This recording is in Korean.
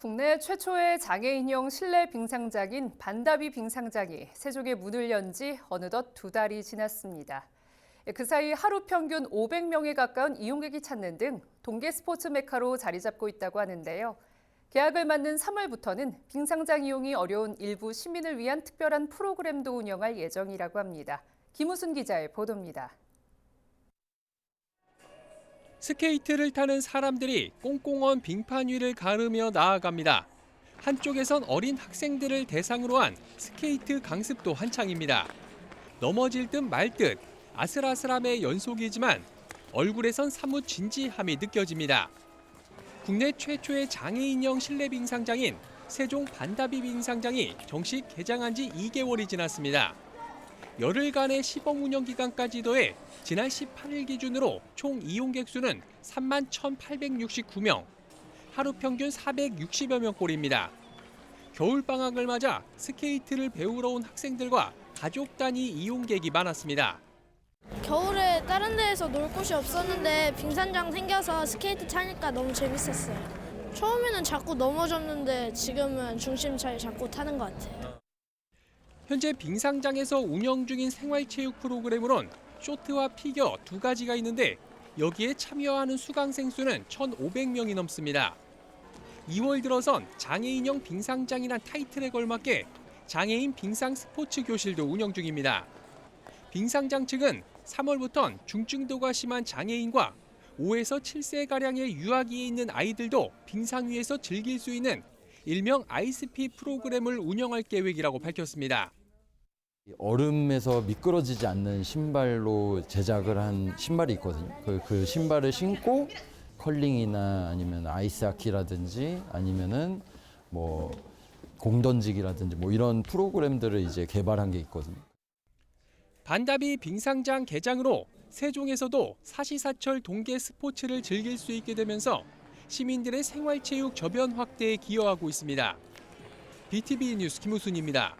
국내 최초의 장애인형 실내 빙상장인 반다비 빙상장이 세종에 문을 연 지 어느덧 두 달이 지났습니다. 그 사이 하루 평균 500명에 가까운 이용객이 찾는 등 동계 스포츠 메카로 자리 잡고 있다고 하는데요. 계약을 맞는 3월부터는 빙상장 이용이 어려운 일부 시민을 위한 특별한 프로그램도 운영할 예정이라고 합니다. 김우순 기자의 보도입니다. 스케이트를 타는 사람들이 꽁꽁언 빙판 위를 가르며 나아갑니다. 한쪽에선 어린 학생들을 대상으로 한 스케이트 강습도 한창입니다. 넘어질 듯 말 듯 아슬아슬함의 연속이지만 얼굴에선 사뭇 진지함이 느껴집니다. 국내 최초의 장애인형 실내 빙상장인 세종 반다비 빙상장이 정식 개장한 지 2개월이 지났습니다. 열흘간의 시범 운영 기간까지 더해 지난 18일 기준으로 총 이용객 수는 3만 1,869명, 하루 평균 460여 명꼴입니다. 겨울 방학을 맞아 스케이트를 배우러 온 학생들과 가족 단위 이용객이 많았습니다. 겨울에 다른 데에서 놀 곳이 없었는데 빙산장 생겨서 스케이트 타니까 너무 재밌었어요. 처음에는 자꾸 넘어졌는데 지금은 중심 잘 잡고 타는 것 같아요. 현재 빙상장에서 운영 중인 생활체육 프로그램으론 쇼트와 피겨 두 가지가 있는데 여기에 참여하는 수강생 수는 1,500명이 넘습니다. 2월 들어선 장애인형 빙상장이란 타이틀에 걸맞게 장애인 빙상 스포츠 교실도 운영 중입니다. 빙상장 측은 3월부턴 중증도가 심한 장애인과 5에서 7세가량의 유아기에 있는 아이들도 빙상 위에서 즐길 수 있는 일명 아이스피 프로그램을 운영할 계획이라고 밝혔습니다. 얼음에서 미끄러지지 않는 신발로 제작을 한 신발이 있거든요. 그, 그 신발을 신고 컬링이나 아니면 아이스하키라든지 아니면은 뭐 공던지기라든지 뭐 이런 프로그램들을 이제 개발한 게 있거든요. 반다비 빙상장 개장으로 세종에서도 사시사철 동계 스포츠를 즐길 수 있게 되면서 시민들의 생활체육 저변 확대에 기여하고 있습니다. BTV 뉴스 김우순입니다.